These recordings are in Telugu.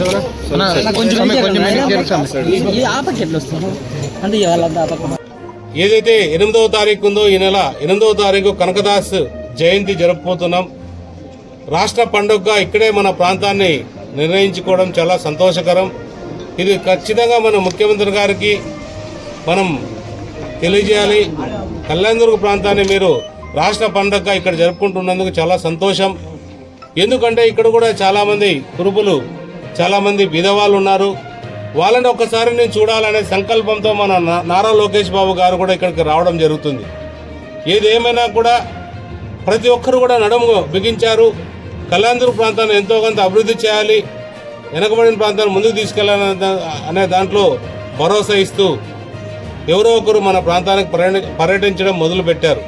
సరే, అన్న, కొంచెం ఆపకి ఎట్లా ఆపక ఏదైతే ఎనిమిదవ తారీఖు ఉందో ఈ నెల ఎనిమిదవ తారీఖు కనకదాస్ జయంతి జరుపుకుంటున్నాం రాష్ట్ర పండుగగా ఇక్కడే మన ప్రాంతాన్ని నిర్ణయించుకోవడం చాలా సంతోషకరం. ఇది ఖచ్చితంగా మన ముఖ్యమంత్రి గారికి మనం తెలియజేయాలి. కళ్యాణదుర్గ ప్రాంతాన్ని మీరు రాష్ట్ర పండుగగా ఇక్కడ జరుపుకుంటున్నందుకు చాలా సంతోషం. ఎందుకంటే ఇక్కడ కూడా చాలామంది కురుపులు చాలామంది విధవాళ్ళు ఉన్నారు. వాళ్ళని ఒక్కసారి నేను చూడాలనే సంకల్పంతో మన నా- నారా లోకేష్ బాబు గారు కూడా ఇక్కడికి రావడం జరుగుతుంది. ఏదేమైనా కూడా ప్రతి ఒక్కరు కూడా నడుము బిగించారు. కళ్యాణదుర్గ ప్రాంతాన్ని ఎంతో కొంత అభివృద్ధి చేయాలి. వెనకబడిన ప్రాంతాన్ని ముందుకు తీసుకెళ్ళాలని అనే దాంట్లో భరోసా ఇస్తూ ఎవరో ఒకరు మన ప్రాంతానికి పర్యటించడం మొదలుపెట్టారు.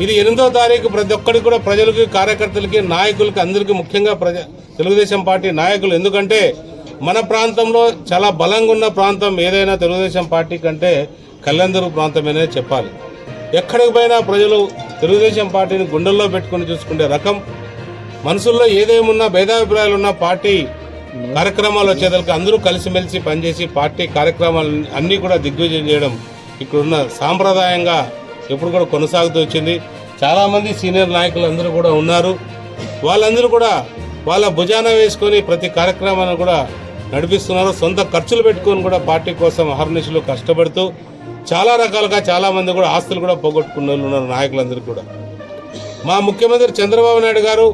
ఇది ఎనిమిదో తారీఖు ప్రతి ఒక్కరికి కూడా ప్రజలకి కార్యకర్తలకి నాయకులకి అందరికీ ముఖ్యంగా ప్రజ తెలుగుదేశం పార్టీ నాయకులు. ఎందుకంటే మన ప్రాంతంలో చాలా బలంగా ఉన్న ప్రాంతం ఏదైనా తెలుగుదేశం పార్టీ కంటే కళ్యాణదుర్గ ప్రాంతమేనే చెప్పాలి. ఎక్కడికి పోయినా ప్రజలు తెలుగుదేశం పార్టీని గుండెల్లో పెట్టుకుని చూసుకునే రకం. మనసుల్లో ఏదేమున్నా భేదాభిప్రాయాలు ఉన్న పార్టీ కార్యక్రమాలు వచ్చేదానికి అందరూ కలిసిమెలిసి పనిచేసి పార్టీ కార్యక్రమాలు అన్నీ కూడా దిగ్విజయం చేయడం ఇక్కడున్న సాంప్రదాయంగా ఎప్పుడు కూడా కొనసాగుతూ వచ్చింది. చాలామంది సీనియర్ నాయకులు అందరూ కూడా ఉన్నారు. వాళ్ళందరూ కూడా వాళ్ళ భుజాన వేసుకొని ప్రతి కార్యక్రమాన్ని కూడా నడిపిస్తున్నారు సొంత ఖర్చులు పెట్టుకొని కూడా పార్టీ కోసం అహర్నిశలు కష్టపడుతూ చాలా రకాలుగా చాలామంది కూడా ఆస్తులు కూడా పోగొట్టుకున్న వాళ్ళు ఉన్నారు నాయకులందరూ కూడా. మా ముఖ్యమంత్రి చంద్రబాబు నాయుడు గారు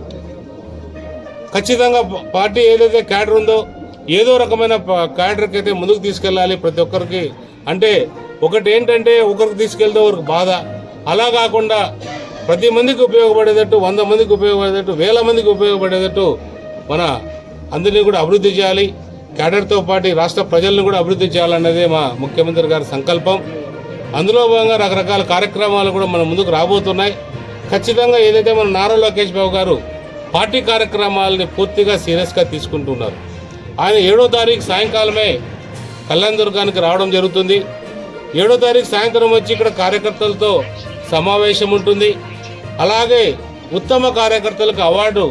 ఖచ్చితంగా పార్టీ ఏదైతే క్యాడర్ ఉందో ఏదో రకమైన క్యాడర్కి అయితే ముందుకు తీసుకెళ్ళాలి ప్రతి ఒక్కరికి. అంటే ఒకటి ఏంటంటే ఒకరికి తీసుకెళ్తే ఒకరికి బాధ. అలా కాకుండా ప్రతి మందికి ఉపయోగపడేటట్టు వంద మందికి ఉపయోగపడేటట్టు వేల మందికి ఉపయోగపడేటట్టు మన అందరినీ కూడా అభివృద్ధి చేయాలి. క్యాడర్తో పాటు రాష్ట్ర ప్రజలను కూడా అభివృద్ధి చేయాలన్నదే మా ముఖ్యమంత్రి గారి సంకల్పం. అందులో భాగంగా రకరకాల కార్యక్రమాలు కూడా మన ముందుకు రాబోతున్నాయి. ఖచ్చితంగా ఏదైతే మన నారా లోకేష్ బాబు గారు పార్టీ కార్యక్రమాలని పూర్తిగా సీరియస్గా తీసుకుంటున్నారు. ఆయన ఏడో తారీఖు సాయంకాలమే కళ్యాణ దుర్గానికి రావడం జరుగుతుంది. ఏడో తారీఖు సాయంత్రం వచ్చి ఇక్కడ కార్యకర్తలతో సమావేశం ఉంటుంది. అలాగే ఉత్తమ కార్యకర్తలకు అవార్డు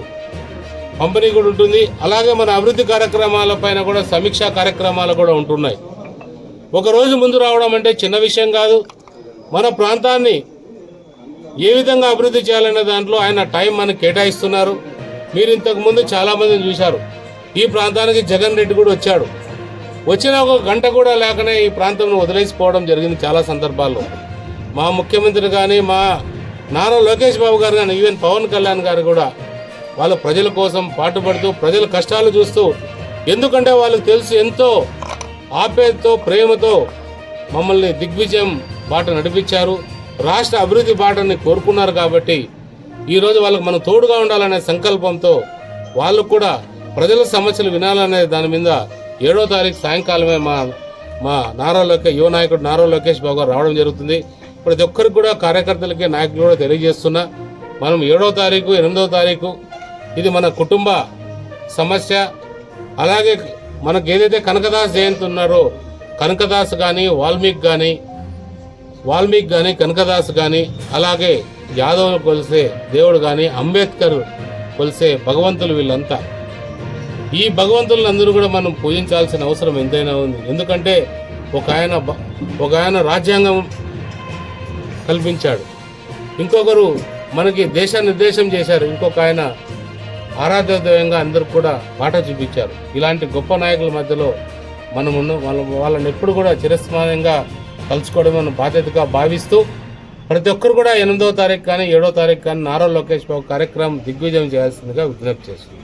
పంపిణీ కూడా ఉంటుంది. అలాగే మన అభివృద్ధి కార్యక్రమాల పైన కూడా సమీక్షా కార్యక్రమాలు కూడా ఉంటున్నాయి. ఒకరోజు ముందు రావడం అంటే చిన్న విషయం కాదు. మన ప్రాంతాన్ని ఏ విధంగా అభివృద్ధి చేయాలనే దాంట్లో ఆయన టైం మనకు కేటాయిస్తున్నారు. మీరు ఇంతకుముందు చాలామందిని చూశారు. ఈ ప్రాంతానికి జగన్ రెడ్డి కూడా వచ్చాడు. వచ్చిన ఒక గంట కూడా లేకనే ఈ ప్రాంతంను వదిలేసిపోవడం జరిగింది చాలా సందర్భాల్లో. మా ముఖ్యమంత్రి కానీ మా నారా లోకేష్ బాబు గారు కానీ ఈవెన్ పవన్ కళ్యాణ్ గారు కూడా వాళ్ళ ప్రజల కోసం పాటుపడుతూ ప్రజల కష్టాలు చూస్తూ ఎందుకంటే వాళ్ళకి తెలుసు ఎంతో ఆపేతో ప్రేమతో మమ్మల్ని దిగ్విజయం బాట నడిపించారు రాష్ట్ర అభివృద్ధి బాటని కోరుకున్నారు కాబట్టి ఈరోజు వాళ్ళకి మనం తోడుగా ఉండాలనే సంకల్పంతో వాళ్ళు కూడా ప్రజల సమస్యలు వినాలనే దాని మీద ఏడో తారీఖు సాయంకాలమే మా మా నారా లోకేష్ యువ నాయకుడు నారా లోకేష్ బాబు గారు రావడం జరుగుతుంది. ప్రతి ఒక్కరికి కూడా కార్యకర్తలకి నాయకులు కూడా తెలియజేస్తున్నా. మనం ఏడో తారీఖు ఎనిమిదో తారీఖు ఇది మన కుటుంబ సమస్య. అలాగే మనకు ఏదైతే కనకదాస్ జయంతి ఉన్నారో కనకదాస్ కానీ వాల్మీకి కానీ వాల్మీకి కానీ కనకదాస్ కానీ అలాగే యాదవ్ కొలిసే దేవుడు కానీ అంబేద్కర్ కొలిసే భగవంతులు వీళ్ళంతా. ఈ భగవంతులను అందరూ కూడా మనం పూజించాల్సిన అవసరం ఎంతైనా ఉంది. ఎందుకంటే ఒక ఆయన ఒక ఆయన రాజ్యాంగం కల్పించాడు. ఇంకొకరు మనకి దేశ నిర్దేశం చేశారు. ఇంకొక ఆయన ఆరాధ్యదయంగా అందరూ కూడా బాట చూపించారు. ఇలాంటి గొప్ప నాయకుల మధ్యలో మనం వాళ్ళ వాళ్ళని ఎప్పుడు కూడా చిరస్మరణంగా కలుసుకోవడం మన బాధ్యతగా భావిస్తూ ప్రతి ఒక్కరు కూడా ఎనిమిదవ తారీఖు కానీ ఏడో తారీఖు కానీ నారా లోకేష్ బాబు కార్యక్రమం దిగ్విజయం చేయాల్సిందిగా విజ్ఞప్తి చేస్తుంది